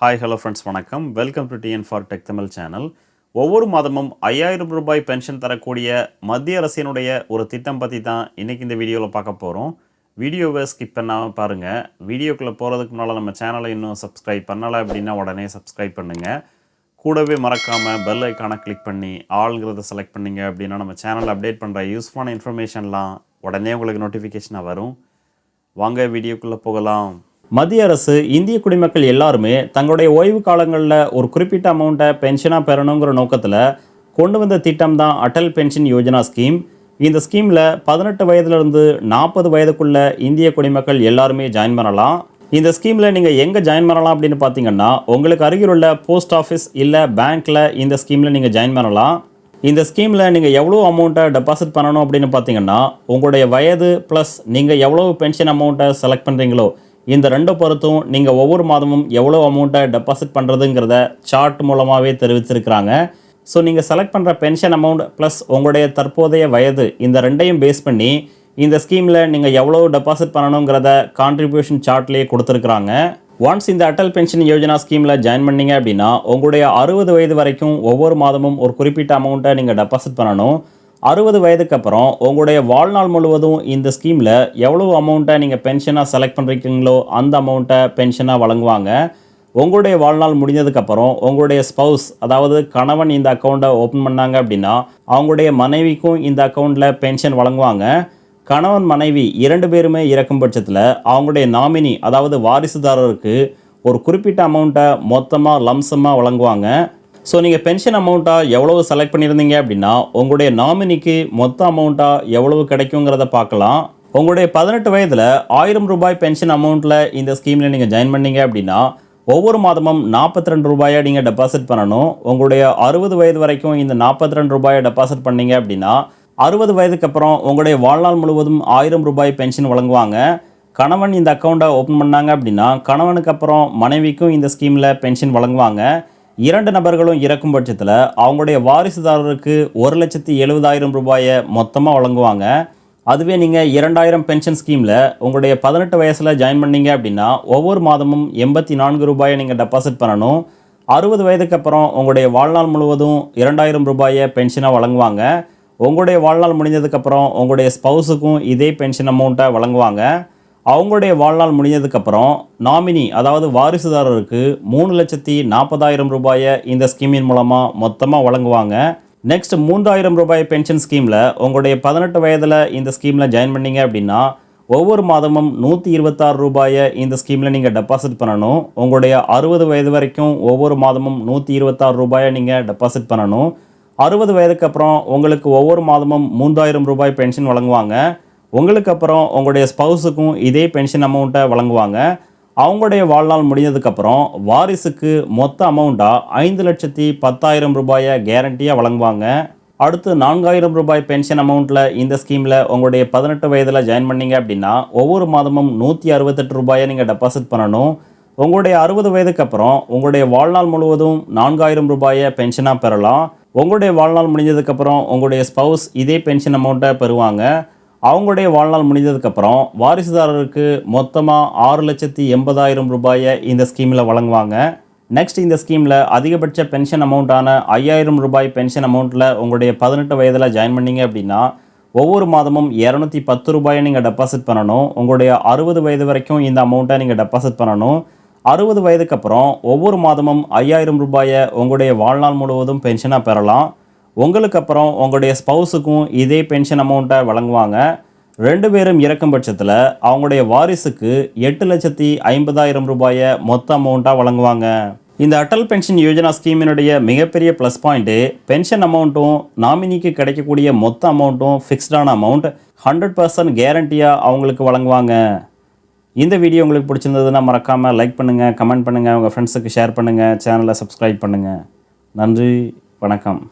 Hi hello friends வணக்கம். Welcome to TN for tech Tamil channel ஒவ்வொரு மாதமும் ஐயாயிரம் ரூபாய் பென்ஷன் தரக்கூடிய மத்திய அரசினுடைய ஒரு திட்டம் பற்றி தான் இன்றைக்கி இந்த வீடியோவில் பார்க்க போகிறோம் வீடியோவை ஸ்கிப் பண்ணாமல் பாருங்கள் வீடியோக்குள்ளே போகிறதுக்கு முன்னால் நம்ம சேனலை இன்னும் சப்ஸ்கிரைப் பண்ணலை அப்படின்னா உடனே சப்ஸ்கிரைப் பண்ணுங்கள் கூடவே மறக்காமல் பெல் ஐக்கானை கிளிக் பண்ணி ஆளுங்கிறத செலக்ட் பண்ணிங்க அப்படின்னா நம்ம சேனலில் அப்டேட் பண்ணுற யூஸ்ஃபுல்லான இன்ஃபர்மேஷன்லாம் உடனே உங்களுக்கு நோட்டிஃபிகேஷனாக வரும். வாங்க வீடியோக்குள்ளே போகலாம். மத்திய அரசு இந்திய குடிமக்கள் எல்லாருமே தங்களுடைய ஓய்வு காலங்களில் ஒரு குறிப்பிட்ட அமௌண்ட்டை பென்ஷனாக பெறணுங்கிற நோக்கத்தில் கொண்டு வந்த திட்டம் தான் அடல் பென்ஷன் யோஜனா ஸ்கீம். இந்த ஸ்கீமில் பதினெட்டு வயதுலேருந்து நாற்பது வயதுக்குள்ள இந்திய குடிமக்கள் எல்லாருமே ஜாயின் பண்ணலாம். இந்த ஸ்கீமில் நீங்கள் எங்கே ஜாயின் பண்ணலாம் அப்படின்னு பார்த்தீங்கன்னா உங்களுக்கு அருகிலுள்ள போஸ்ட் ஆஃபீஸ் இல்லை பேங்க்கில் இந்த ஸ்கீமில் நீங்கள் ஜாயின் பண்ணலாம். இந்த ஸ்கீமில் நீங்கள் எவ்வளோ அமௌண்ட்டை டெபாசிட் பண்ணணும் அப்படின்னு பார்த்தீங்கன்னா உங்களுடைய வயது ப்ளஸ் நீங்கள் எவ்வளோ பென்ஷன் அமௌண்ட்டை செலக்ட் பண்ணுறீங்களோ இந்த ரெண்டு பொறுத்தும் நீங்கள் ஒவ்வொரு மாதமும் எவ்வளோ அமௌண்ட்டை டெபாசிட் பண்ணுறதுங்கிறத சார்ட் மூலமாகவே தெரிவிச்சிருக்கிறாங்க. ஸோ நீங்கள் செலக்ட் பண்ணுற பென்ஷன் அமௌண்ட் ப்ளஸ் உங்களுடைய தற்போதைய வயது இந்த ரெண்டையும் பேஸ் பண்ணி இந்த ஸ்கீமில் நீங்கள் எவ்வளோ டெபாசிட் பண்ணணுங்கிறத கான்ட்ரிபியூஷன் சார்ட்லேயே கொடுத்துருக்குறாங்க. ஒன்ஸ் இந்த அடல் பென்ஷன் யோஜனா ஸ்கீமில் ஜாயின் பண்ணீங்க அப்படின்னா உங்களுடைய அறுபது வயது வரைக்கும் ஒவ்வொரு மாதமும் ஒரு குறிப்பிட்ட அமௌண்ட்டை நீங்கள் டெபாசிட் பண்ணணும். அறுபது வயதுக்கு அப்புறம் உங்களுடைய வாழ்நாள் முழுவதும் இந்த ஸ்கீமில் எவ்வளோ அமௌண்ட்டை நீங்கள் பென்ஷனாக செலக்ட் பண்ணுறீங்களோ அந்த அமௌண்ட்டை பென்ஷனாக வழங்குவாங்க. உங்களுடைய வாழ்நாள் முடிஞ்சதுக்கப்புறம் உங்களுடைய ஸ்பௌஸ் அதாவது கணவன் இந்த அக்கௌண்ட்டை ஓப்பன் பண்ணாங்க அப்படின்னா அவங்களுடைய மனைவிக்கும் இந்த அக்கௌண்ட்டில் பென்ஷன் வழங்குவாங்க. கணவன் மனைவி இரண்டு பேருமே இறக்கும் பட்சத்தில் அவங்களுடைய நாமினி அதாவது வாரிசுதாரருக்கு ஒரு குறிப்பிட்ட அமௌண்ட்டை மொத்தமாக லம்சமாக வழங்குவாங்க. ஸோ நீங்கள் பென்ஷன் அமௌண்ட்டாக எவ்வளவு செலக்ட் பண்ணியிருந்தீங்க அப்படின்னா உங்களுடைய நாமினிக்கு மொத்த அமௌண்ட்டாக எவ்வளவு கிடைக்குங்கிறத பார்க்கலாம். உங்களுடைய பதினெட்டு வயதில் ஆயிரம் ரூபாய் பென்ஷன் அமௌண்ட்டில் இந்த ஸ்கீமில் நீங்கள் ஜாயின் பண்ணீங்க அப்படின்னா ஒவ்வொரு மாதமும் நாற்பத்தி ரெண்டு ரூபாயை நீங்கள் டெபாசிட் பண்ணணும். உங்களுடைய அறுபது வயது வரைக்கும் இந்த நாற்பத்தி ரெண்டு ரூபாயை டெபாசிட் பண்ணீங்க அப்படின்னா அறுபது வயதுக்கு அப்புறம் உங்களுடைய வாழ்நாள் முழுவதும் ஆயிரம் ரூபாய் பென்ஷன் வழங்குவாங்க. கணவன் இந்த அக்கௌண்ட்டை ஓப்பன் பண்ணாங்க அப்படின்னா கணவனுக்கு அப்புறம் மனைவிக்கும் இந்த ஸ்கீமில் பென்ஷன் வழங்குவாங்க. இரண்டு நபர்களும் இறக்கும் பட்சத்தில் அவங்களுடைய வாரிசுதாரருக்கு ஒரு லட்சத்தி எழுபதாயிரம் ரூபாயை மொத்தமாக வழங்குவாங்க. அதுவே நீங்கள் இரண்டாயிரம் பென்ஷன் ஸ்கீமில் உங்களுடைய பதினெட்டு வயசில் ஜாயின் பண்ணீங்க அப்படின்னா ஒவ்வொரு மாதமும் எண்பத்தி நான்கு ரூபாயை நீங்கள் டெபாசிட் பண்ணணும். அறுபது வயதுக்கு அப்புறம் உங்களுடைய வாழ்நாள் முழுவதும் இரண்டாயிரம் ரூபாயை பென்ஷனாக வழங்குவாங்க. உங்களுடைய வாழ்நாள் முடிஞ்சதுக்கப்புறம் உங்களுடைய ஸ்பௌஸுக்கும் இதே பென்ஷன் அமௌண்ட்டை வழங்குவாங்க. அவங்களுடைய வாழ்நாள் முடிஞ்சதுக்கப்புறம் நாமினி அதாவது வாரிசுதாரருக்கு மூணு லட்சத்தி நாற்பதாயிரம் ரூபாயை இந்த ஸ்கீமின் மூலமாக மொத்தமாக வழங்குவாங்க. நெக்ஸ்ட் மூன்றாயிரம் ரூபாய் பென்ஷன் ஸ்கீமில் உங்களுடைய பதினெட்டு வயதில் இந்த ஸ்கீமில் ஜாயின் பண்ணீங்க அப்படின்னா ஒவ்வொரு மாதமும் நூற்றி இருபத்தாறு ரூபாயை இந்த ஸ்கீமில் நீங்கள் டெபாசிட் பண்ணணும். உங்களுடைய அறுபது வயது வரைக்கும் ஒவ்வொரு மாதமும் நூற்றி இருபத்தாறு ரூபாயை நீங்கள் டெபாசிட் பண்ணணும். அறுபது வயதுக்கு அப்புறம் உங்களுக்கு ஒவ்வொரு மாதமும் மூன்றாயிரம் ரூபாய் பென்ஷன் வழங்குவாங்க. உங்களுக்கு அப்புறம் உங்களுடைய ஸ்பௌஸுக்கும் இதே பென்ஷன் அமௌண்ட்டை வழங்குவாங்க. அவங்களுடைய வாழ்நாள் முடிஞ்சதுக்கப்புறம் வாரிசுக்கு மொத்த அமௌண்ட்டாக ஐந்து லட்சத்தி பத்தாயிரம் ரூபாயை கேரண்டியாக வழங்குவாங்க. அடுத்து நான்காயிரம் ரூபாய் பென்ஷன் அமௌண்ட்டில் இந்த ஸ்கீமில் உங்களுடைய பதினெட்டு வயதில் ஜாயின் பண்ணீங்க அப்படின்னா ஒவ்வொரு மாதமும் நூற்றி அறுபத்தெட்டு ரூபாயை நீங்கள் டெபாசிட் பண்ணணும். உங்களுடைய அறுபது வயதுக்கு அப்புறம் உங்களுடைய வாழ்நாள் முழுவதும் நான்காயிரம் ரூபாயை பென்ஷனாக பெறலாம். உங்களுடைய வாழ்நாள் முடிஞ்சதுக்கப்புறம் உங்களுடைய ஸ்பௌஸ் இதே பென்ஷன் அமௌண்ட்டை பெறுவாங்க. அவங்களுடைய வாழ்நாள் முடிஞ்சதுக்கப்புறம் வாரிசுதாரருக்கு மொத்தமாக ஆறு லட்சத்தி எண்பதாயிரம் ரூபாயை இந்த ஸ்கீமில் வழங்குவாங்க. நெக்ஸ்ட் இந்த ஸ்கீமில் அதிகபட்ச பென்ஷன் அமௌண்ட்டான ஐயாயிரம் ரூபாய் பென்ஷன் அமௌண்ட்டில் உங்களுடைய பதினெட்டு வயதில் ஜாயின் பண்ணீங்க அப்படின்னா ஒவ்வொரு மாதமும் இரநூத்தி பத்து ரூபாயை நீங்கள் டெபாசிட் பண்ணணும். உங்களுடைய அறுபது வயது வரைக்கும் இந்த அமௌண்ட்டை நீங்கள் டெபாசிட் பண்ணணும். அறுபது வயதுக்கு அப்புறம் ஒவ்வொரு மாதமும் ஐயாயிரம் ரூபாயை உங்களுடைய வாழ்நாள் முழுவதும் பென்ஷனாக பெறலாம். உங்களுக்கு அப்புறம் உங்களுடைய ஸ்பௌஸுக்கும் இதே பென்ஷன் அமௌண்ட்டை வழங்குவாங்க. ரெண்டு பேரும் இறக்கும் பட்சத்தில் அவங்களுடைய வாரிசுக்கு எட்டு லட்சத்தி ஐம்பதாயிரம் ரூபாயை மொத்த அமௌண்ட்டாக வழங்குவாங்க. இந்த அட்டல் பென்ஷன் யோஜனா ஸ்கீமினுடைய மிகப்பெரிய ப்ளஸ் பாயிண்ட்டு பென்ஷன் அமௌண்ட்டும் நாமினிக்கு கிடைக்கக்கூடிய மொத்த அமௌண்ட்டும் ஃபிக்ஸ்டான அமௌண்ட் ஹண்ட்ரட் பர்சன்ட் கேரண்டியாக அவங்களுக்கு வழங்குவாங்க. இந்த வீடியோ உங்களுக்கு பிடிச்சிருந்ததுன்னா மறக்காமல் லைக் பண்ணுங்கள் கமெண்ட் பண்ணுங்கள் உங்கள் ஃப்ரெண்ட்ஸுக்கு ஷேர் பண்ணுங்கள் சேனலை சப்ஸ்கிரைப் பண்ணுங்கள் நன்றி வணக்கம்.